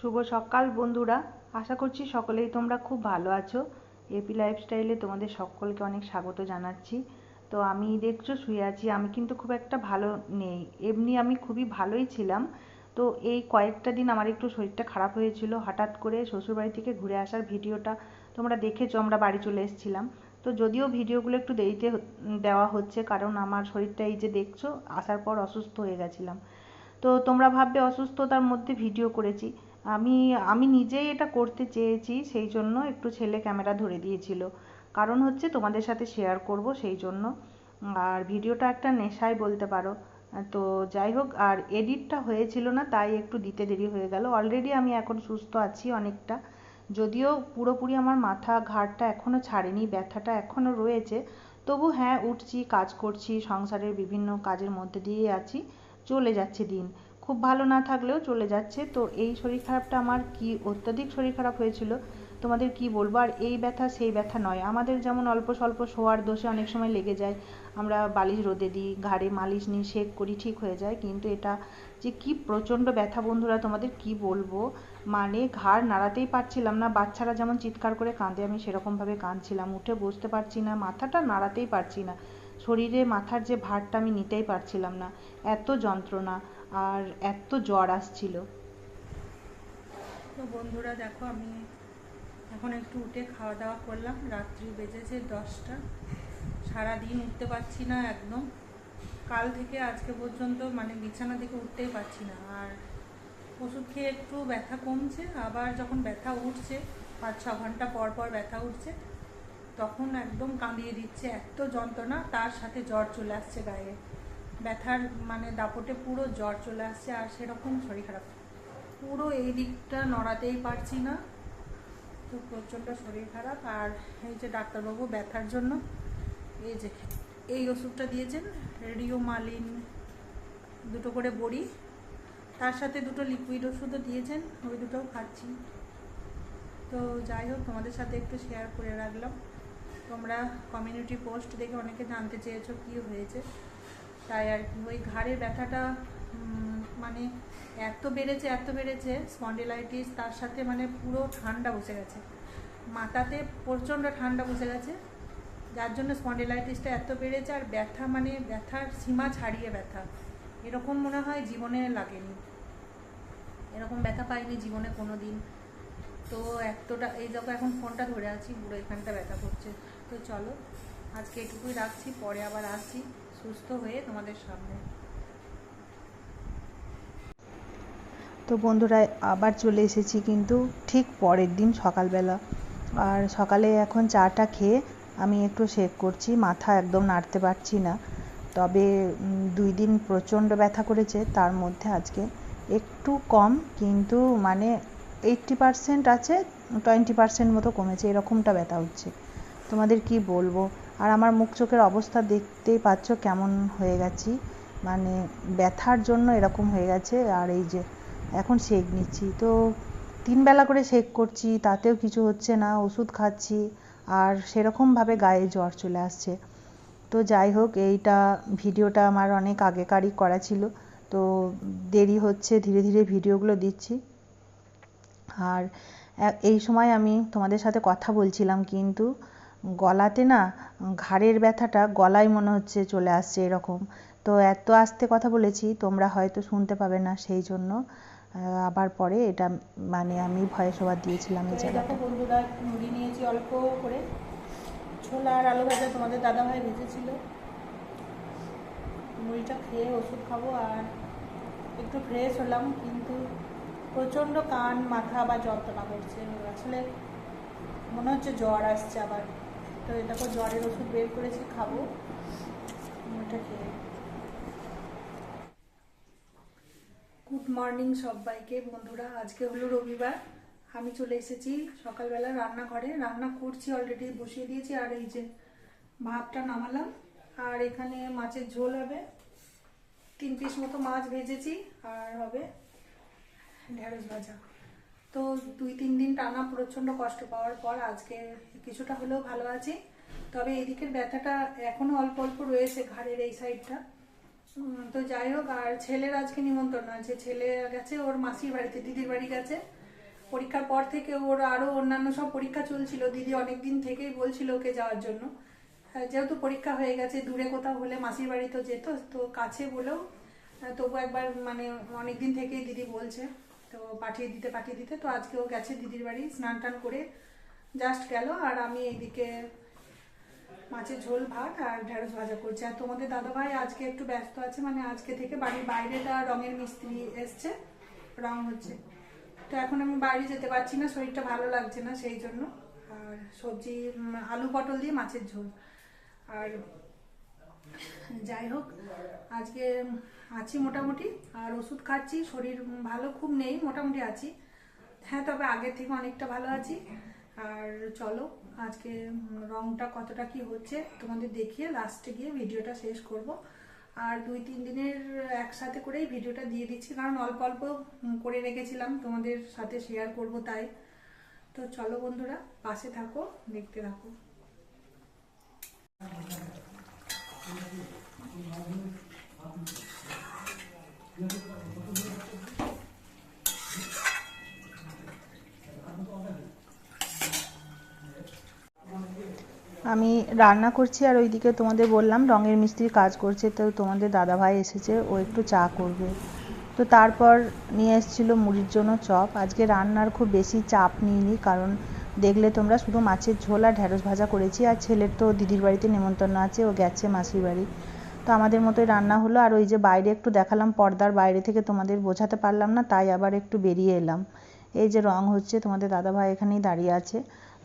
শুভ সকাল বন্ধুরা। আশা করছি সকলেই তোমরা খুব ভালো আছো। এপি লাইফস্টাইলে তোমাদের সকলকে অনেক স্বাগত জানাচ্ছি। তো আমি দেখছ শুয়ে আছি, আমি কিন্তু খুব একটা ভালো নেই। এমনি আমি খুবই ভালোই ছিলাম। তো এই কয়েকটা দিন আমার একটু শরীরটা খারাপ হয়েছিল। হঠাৎ করে শ্বশুরবাড়ি থেকে ঘুরে আসার ভিডিওটা তোমরা দেখেছ, আমরা বাড়ি চলে এসেছিলাম। তো যদিও ভিডিওগুলো একটু দেরিতে দেওয়া হচ্ছে, কারণ আমার শরীরটা এই যে দেখছ, আসার পর অসুস্থ হয়ে গেছিলাম। তো তোমরা ভাববে অসুস্থতার মধ্যে ভিডিও করেছি। আমি আমি নিজেই এটা করতে চেয়েছি, সেই জন্য একটু ছেলে ক্যামেরা ধরে দিয়েছিল। কারণ হচ্ছে তোমাদের সাথে শেয়ার করব সেই জন্য। আর ভিডিওটা একটা নেশাই বলতে পারো। তো যাই হোক, আর এডিটটা হয়েছিল না, তাই একটু দিতে দেরি হয়ে গেল। অলরেডি আমি এখন সুস্থ আছি অনেকটা। যদিও পুরোপুরি আমার মাথা ঘাড়টা এখনও ছাড়েনি, ব্যথাটা এখনও রয়েছে। তবু হ্যাঁ উঠছি, কাজ করছি, সংসারের বিভিন্ন কাজের মধ্যে দিয়ে আছি। চলে যাচ্ছে দিন। খুব ভালো না থাকলেও চলে যাচ্ছে। তো এই শরীর খারাপটা আমার কি অত্যাধিক শরীর খারাপ হয়েছিল, তোমাদের কি বলব? আর এই ব্যথা সেই ব্যথা নয়। আমাদের যেমন অল্প স্বল্প শোয়ার দোষে অনেক সময় লেগে যায়। আমরা বালিশ রোদে দিই, ঘাড়ে মালিশ নিই শেক করি, ঠিক হয়ে যায়। কিন্তু এটা যে কি প্রচণ্ড ব্যথা বন্ধুরা, তোমাদের কি বলব? মানে ঘাড় নাড়াতেই পারছিলাম না। বাচ্চারা যেমন চিৎকার করে কাঁদে, আমি সেরকমভাবে কাঁদছিলাম। উঠে বসতে পারছি না, মাথাটা নাড়াতেই পারছি না। শরীরে মাথার যে ভারটা আমি নিতেই পারছিলাম না। এত যন্ত্রণা। আর এত জ্বর আসছিল। তো বন্ধুরা দেখো, আমি এখন একটু উঠে খাওয়া দাওয়া করলাম। রাত্রি বেজেছে দশটা। সারাদিন উঠতে পারছি না একদম। কাল থেকে আজকে পর্যন্ত মানে বিছানা থেকে উঠতেই পারছি না। আর ওষুধ খেয়ে একটু ব্যথা কমছে। আবার যখন ব্যথা উঠছে, পাঁচ ছ ঘণ্টা পর পর ব্যথা উঠছে, তখন একদম কাঁদিয়ে দিচ্ছে। এত যন্ত্রণা, তার সাথে জ্বর চলে আসছে গায়ে। ব্যথার মানে দাপটে পুরো জ্বর চলে আসছে আর সেরকম শরীর খারাপ। পুরো এই দিকটা নড়াতেই পারছি না। তো প্রচণ্ড শরীর খারাপ। আর এই যে ডাক্তারবাবু ব্যথার জন্য, এই যে, এই ওষুধটা দিয়েছেন রিওমালিন দুটো করে বড়ি, তার সাথে দুটো লিকুইড ওষুধও দিয়েছেন, ওই দুটোও খাচ্ছি। তো যাই হোক, তোমাদের সাথে একটু শেয়ার করে রাখলাম। তোমরা কমিউনিটি পোস্ট দেখে অনেকে জানতে চেয়েছো কী হয়েছে। তাই আর কি। ওই ঘাড়ের ব্যথাটা মানে এত বেড়েছে এত বেড়েছে স্পন্ডিলাইটিস তার সাথে মানে পুরো ঠান্ডা বসে গেছে। মাথাতে প্রচণ্ড ঠান্ডা বসে গেছে। যার জন্য স্পন্ডিলাইটিসটা এত বেড়েছে আর ব্যথা মানে ব্যথার সীমা ছাড়িয়ে ব্যথা। এরকম মনে হয় জীবনে লাগেনি। এরকম ব্যথা পাইনি জীবনে কোনো দিন তো এতটা, এই যখন এখন ফোনটা ধরে আছি, পুরো এখানটা ব্যথা করছে। তো চলো, আজকে এটুকুই রাখছি, পরে আবার আসছি। সুস্থ হয়ে তোমাদের সামনে। তো বন্ধুরা, আবার চলে এসেছি কিন্তু ঠিক পরের দিন সকালবেলা। আর সকালে এখন চাটা খেয়ে আমি একটু শেক করছি, মাথা একদম নাড়তে পারছি না। তবে দুই দিন প্রচণ্ড ব্যথা করেছে, তার মধ্যে আজকে একটু কম, কিন্তু মানে এইট্টি পারসেন্ট আছে টোয়েন্টি পারসেন্ট মতো কমেছে, এরকমটা ব্যথা হচ্ছে। তোমাদের কি বলব? আর আমার মুখ চোখের অবস্থা দেখতেই পাচ্ছ কেমন হয়ে গেছি। মানে ব্যথার জন্য এরকম হয়ে গেছে। আর এই যে এখন সেক নিচ্ছি। তো তিন বেলা করে সেক করছি, তাতেও কিছু হচ্ছে না, ওষুধ খাচ্ছি আর সেরকমভাবে গায়ে জ্বর চলে আসছে। তো যাই হোক, এইটা ভিডিওটা আমার অনেক আগেকারই করা ছিল। তো দেরি হচ্ছে, ধীরে ধীরে ভিডিওগুলো দিচ্ছি। আর এই সময় আমি তোমাদের সাথে কথা বলছিলাম কিন্তু গলাতে না ঘাড়ের ব্যথাটা গলায় মনে হচ্ছে চলে আসছে এরকম। তো এত আস্তে কথা বলেছি, তোমরা হয়তো শুনতে পাবে না সেই জন্য। আবার পরে এটা মানে আমি ভয়ে সবার দিয়েছিলাম এই জায়গাটা। বন্ধুরা, মুড়ি নিয়েছি অল্প করে। ছোলা আর আলু ভাজা তোমাদের দাদাভাই ভেজেছিল। মুড়িটা খেয়ে ওষুধ খাব আর একটু ফ্রেশ হলাম, কিন্তু প্রচণ্ড কান, মাথা বা যন্ত্রণা করছে। আসলে মনে হচ্ছে জ্বর আসছে আবার। তো এটাকে জ্বরের ওষুধ বের করেছি, খাব। ওটা খেয়ে গুড মর্নিং সবাইকে। বন্ধুরা, আজকে হলো রবিবার। আমি চলে এসেছি সকালবেলা রান্নাঘরে। রান্না করছি অলরেডি বসিয়ে দিয়েছি। আর এই যে ভাতটা নামালাম। আর এখানে মাছের ঝোল হবে। তিন পিস মতো মাছ ভেজেছি। আর হবে ঢেঁড়স ভাজা। তো দুই তিন দিন টানা প্রচণ্ড কষ্ট পাওয়ার পর আজকে কিছুটা হলেও ভালো আছি। তবে এদিকের ব্যথাটা এখনও অল্প অল্প রয়েছে ঘাড়ের এই সাইডটা। তো যাই হোক আর ছেলের আজকে নিমন্ত্রণ আছে ছেলে গেছে ওর মাসির বাড়িতে দিদির বাড়ি গেছে। পরীক্ষার পর থেকে ওর আরও অন্যান্য সব পরীক্ষা চলছিল। দিদি অনেক দিন থেকেই বলছিল ওকে যাওয়ার জন্য। হ্যাঁ, যেহেতু পরীক্ষা হয়ে গেছে দূরে কোথাও হলে মাসির বাড়ি তো যেত তো কাছে বলেও তবু একবার মানে অনেক দিন থেকেই দিদি বলছে। তো পাঠিয়ে দিতে পাঠিয়ে দিতে। তো আজকে ও গেছে দিদির বাড়ি, স্নান টান করে জাস্ট গেল। আর আমি এইদিকে মাছের ঝোল, ভাত আর ঢেঁড়স ভাজা করছি। আর তোমাদের দাদাভাই আজকে একটু ব্যস্ত আছে মানে আজকে থেকে বাড়ির বাইরেটা রঙের মিস্ত্রি এসছে। রং হচ্ছে। তো এখন আমি বাইরে যেতে পারছি না, শরীরটা ভালো লাগছে না, সেই জন্য। আর সবজি আলু পটল দিয়ে মাছের ঝোল। আর যাই হোক, আজকে আছি মোটামুটি, আর ওষুধ খাচ্ছি, শরীর ভালো খুব নেই, মোটামুটি আছি। হ্যাঁ তবে আগের থেকে অনেকটা ভালো আছি। আর চলো, আজকে রংটা কতটা কি হচ্ছে তোমাদের দেখিয়ে লাস্টে গিয়ে ভিডিওটা শেষ করব। আর দুই, তিন দিনের একসাথে করেই ভিডিওটা দিয়ে দিচ্ছি, কারণ অল্প অল্প করে রেখেছিলাম, তোমাদের সাথে শেয়ার করব তাই। তো চলো বন্ধুরা, পাশে থাকো, দেখতে থাকো। আমি রান্না করছি আর ওইদিকে তোমাদের বললাম রঙের মিস্ত্রি কাজ করছে, তো তোমাদের দাদাভাই এসেছে, ও একটু চা করবে। তো তারপর নিয়ে এসেছিল মুড়ির জন্য চপ। আজকে রান্নার খুব বেশি চাপ নিইনি, কারণ দেখলে তোমরা শুধু মাছের ঝোল আর ঢ্যাঁড়স ভাজা করেছি, আর ছেলের তো দিদির বাড়িতে নেমন্তন্ন আছে, ও গেছে মাসির বাড়ি। তো আমাদের মতোই রান্না হলো, আর ওই যে বাইরে একটু দেখালাম পর্দার বাইরে থেকে তোমাদের বোঝাতে পারলাম না, তাই আবার একটু বেরিয়ে এলাম। এই যে রং হচ্ছে, তোমাদের দাদাভাই এখানেই দাঁড়িয়ে আছে।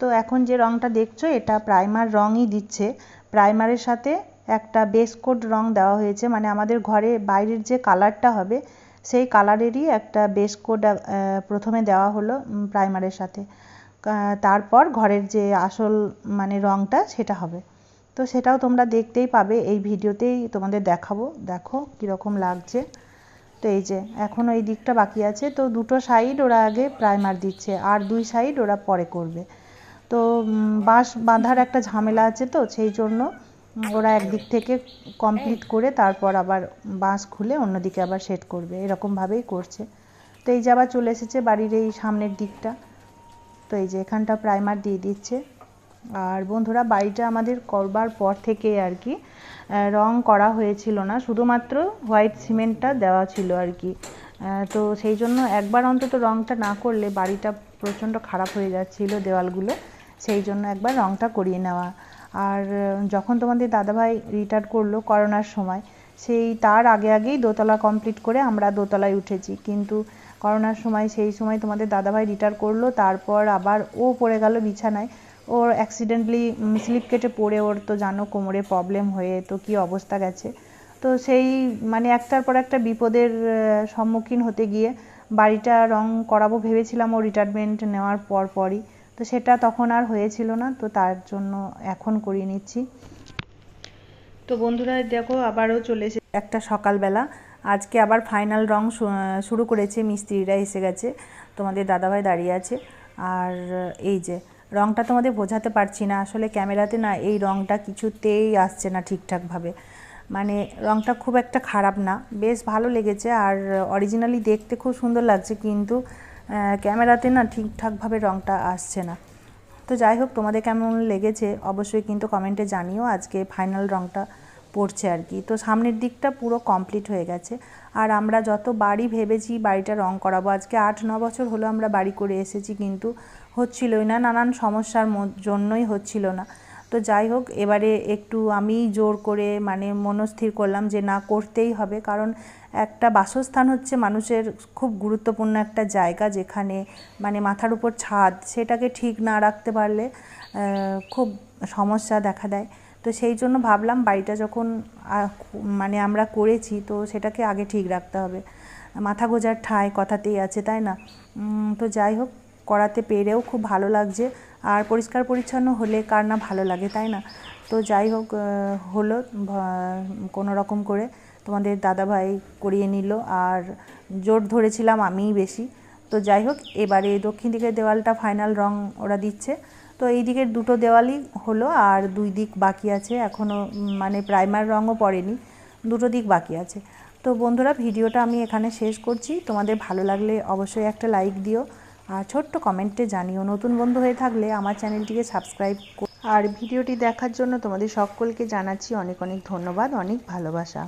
তো এখন যে রংটা দেখছ, এটা প্রাইমার রঙই দিচ্ছে। প্রাইমারের সাথে একটা বেস কোড রং দেওয়া হয়েছে মানে আমাদের ঘরে বাইরের যে কালারটা হবে, সেই কালারেরই একটা বেস কোড প্রথমে দেওয়া হলো প্রাইমারের সাথে। তারপর ঘরের যে আসল মানে রংটা সেটা হবে। তো সেটাও তোমরা দেখতেই পাবে। এই ভিডিওতেই তোমাদের দেখাবো। দেখো কীরকম লাগছে। তো এই যে এখন ওই দিকটা বাকি আছে। তো দুটো সাইড ওরা আগে প্রাইমার দিচ্ছে আর দুই সাইড ওরা পরে করবে। তো বাঁশ বাঁধার একটা ঝামেলা আছে তো, সেই জন্য ওরা একদিক থেকে কমপ্লিট করে তারপর আবার বাঁশ খুলে অন্যদিকে আবার সেট করবে। এরকমভাবেই করছে। তো এই যে আবার চলে এসেছে বাড়ির এই সামনের দিকটা। তো এই যে এখানটা প্রাইমার দিয়ে দিচ্ছে। আর বন্ধুরা, বাড়িটা আমাদের করবার পর থেকে আর কি রং করা হয়েছিল না, শুধুমাত্র হোয়াইট সিমেন্টটা দেওয়া ছিল আর কি। তো সেই জন্য একবার অন্তত রংটা না করলে বাড়িটা প্রচণ্ড খারাপ হয়ে যাচ্ছিল দেওয়ালগুলো, সেই জন্য একবার রংটা করিয়ে নেওয়া। আর যখন তোমাদের দাদাভাই রিটায়ার করল করোনার সময় সেই তার আগে আগেই দোতলা কমপ্লিট করে আমরা দোতলায় উঠেছি। কিন্তু করোনার সময়, সেই সময় তোমাদের দাদাভাই রিটায়ার করল, তারপর আবার ও পড়ে গেল বিছানায়। ওর অ্যাক্সিডেন্টলি স্লিপ কেটে পড়ে, ওর তো জানো কোমরে প্রবলেম হয়ে, তো কি অবস্থা গেছে। তো সেই মানে একটার পর একটা বিপদের সম্মুখীন হতে গিয়ে বাড়িটা রং করাবো ভেবেছিলাম, ও রিটায়ারমেন্ট নেওয়ার পর পরই তো সেটা তখন আর হয়েছিল না, তো তার জন্য এখন করিয়ে নিচ্ছি। তো বন্ধুরা, দেখো, আবারও চলে এসে একটা সকালবেলা। আজকে আবার ফাইনাল রং শুরু করেছে মিস্ত্রিরা, এসে গেছে। তোমাদের দাদাভাই দাঁড়িয়ে আছে। আর এই যে, রংটা তোমাদের বোঝাতে পারছি না। আসলে ক্যামেরাতে না এই রংটা কিছুতেই আসছে না ঠিকঠাকভাবে। মানে রংটা খুব একটা খারাপ না। বেশ ভালো লেগেছে। আর অরিজিনালি দেখতে খুব সুন্দর লাগছে, কিন্তু ক্যামেরাতে না ঠিকঠাকভাবে রংটা আসছে না। তো যাই হোক, তোমাদের কেমন লেগেছে অবশ্যই কিন্তু কমেন্টে জানিও আজকে ফাইনাল রংটা। পড়ছে আর কি। তো সামনের দিকটা পুরো কমপ্লিট হয়ে গেছে। আর আমরা যত বাড়ি ভেবেছি বাড়িটা রং করাবো, আজকে আট, ন বছর হলো আমরা বাড়ি করে এসেছি, কিন্তু হচ্ছিলই না, নানান সমস্যার জন্যই হচ্ছিল না। তো যাই হোক, এবারে একটু আমি জোর করে মানে মনস্থির করলাম যে না, করতেই হবে। কারণ একটা বাসস্থান হচ্ছে মানুষের খুব গুরুত্বপূর্ণ একটা জায়গা, যেখানে মানে মাথার উপর ছাদ, সেটাকে ঠিক না রাখতে পারলে খুব সমস্যা দেখা দেয়। তো সেই জন্য ভাবলাম বাড়িটা যখন মানে আমরা করেছি তো সেটাকে আগে ঠিক রাখতে হবে। মাথা গোজার ঠাঁই কথাতেই আছে, তাই না? তো যাই হোক, করাতে পেরেও খুব ভালো লাগছে। আর পরিষ্কার পরিচ্ছন্ন হলে কার না ভালো লাগে, তাই না? তো যাই হোক হলো কোনো রকম করে তোমাদের দাদাভাই করিয়ে নিল। আর জোর ধরেছিলাম আমিই বেশি। তো যাই হোক, এবারে দক্ষিণ দিকের দেওয়ালটা ফাইনাল রং ওরা দিচ্ছে। তো এই দিকের দুটো দেওয়ালই হলো আর দুই দিক বাকি আছে এখনও মানে প্রাইমার রঙও পড়েনি, দুটো দিক বাকি আছে। তো বন্ধুরা, ভিডিওটা আমি এখানে শেষ করছি। তোমাদের ভালো লাগলে অবশ্যই একটা লাইক দিও আর ছোট্ট কমেন্টে জানিও। নতুন বন্ধু হয়ে থাকলে আমার চ্যানেলটিকে সাবস্ক্রাইব আর ভিডিওটি দেখার জন্য তোমাদের সকলকে জানাচ্ছি অনেক অনেক ধন্যবাদ, অনেক ভালোবাসা।